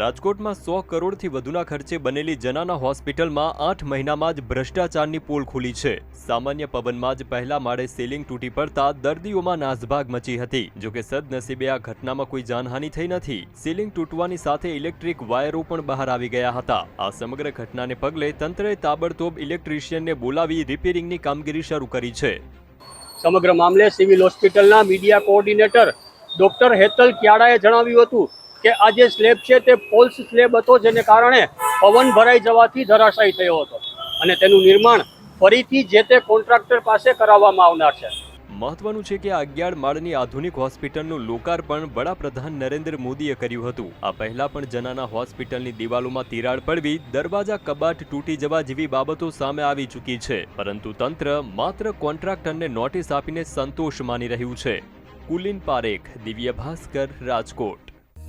રાજકોટમાં સો કરોડથી વધુના ખર્ચે બનેલી જનાના હોસ્પિટલમાં આઠ મહિનામાં જ ભ્રષ્ટાચારની પોલ ખુલી છે. સામાન્ય પવનમાં જ પહેલા માળે સીલિંગ તૂટી પડતા દર્દીઓમાં નાસભાગ મચી હતી. જોકે સદનસીબે આ ઘટનામાં કોઈ જાનહાનિ થઈ નથી. સીલિંગ તૂટવાની સાથે ઇલેક્ટ્રિક વાયરો પણ બહાર આવી ગયા હતા. આ સમગ્ર ઘટનાને પગલે તંત્રએ તાબડતોબ ઇલેક્ટ્રિશિયનને બોલાવી રિપેરિંગની કામગીરી શરૂ કરી છે. સમગ્ર મામલે સિવિલ હોસ્પિટલના મીડિયા કોઓર્ડિનેટર ડોક્ટર હેતલ ક્યાડાએ જણાવ્યું હતું કે આ જે સ્લેબ છે તે ફોલ્સ સ્લેબ હતો જેને કારણે પવન ભરાઈ જવાથી ધરાશાયી થયો હતો. અને તેનું નિર્માણ ફરીથી જે તે કોન્ટ્રાક્ટર પાસે કરાવવામાં આવનાર છે. મહત્વનું છે કે અગિયાર માળની આધુનિક હોસ્પિટલનું લોકાર્પણ વડાપ્રધાન નરેન્દ્ર મોદીએ કર્યું હતું. આ પહેલા પણ જનાના હોસ્પિટલની દિવાલોમાં તિરાડ પડવી, દરવાજા કબાટ તૂટી જવા જેવી બાબતો સામે આવી ચૂકી છે. પરંતુ તંત્ર માત્ર કોન્ટ્રાક્ટરને નોટિસ આપીને સંતોષ માની રહ્યું છે. Kulin Parekh Divya Bhaskar Rajkot.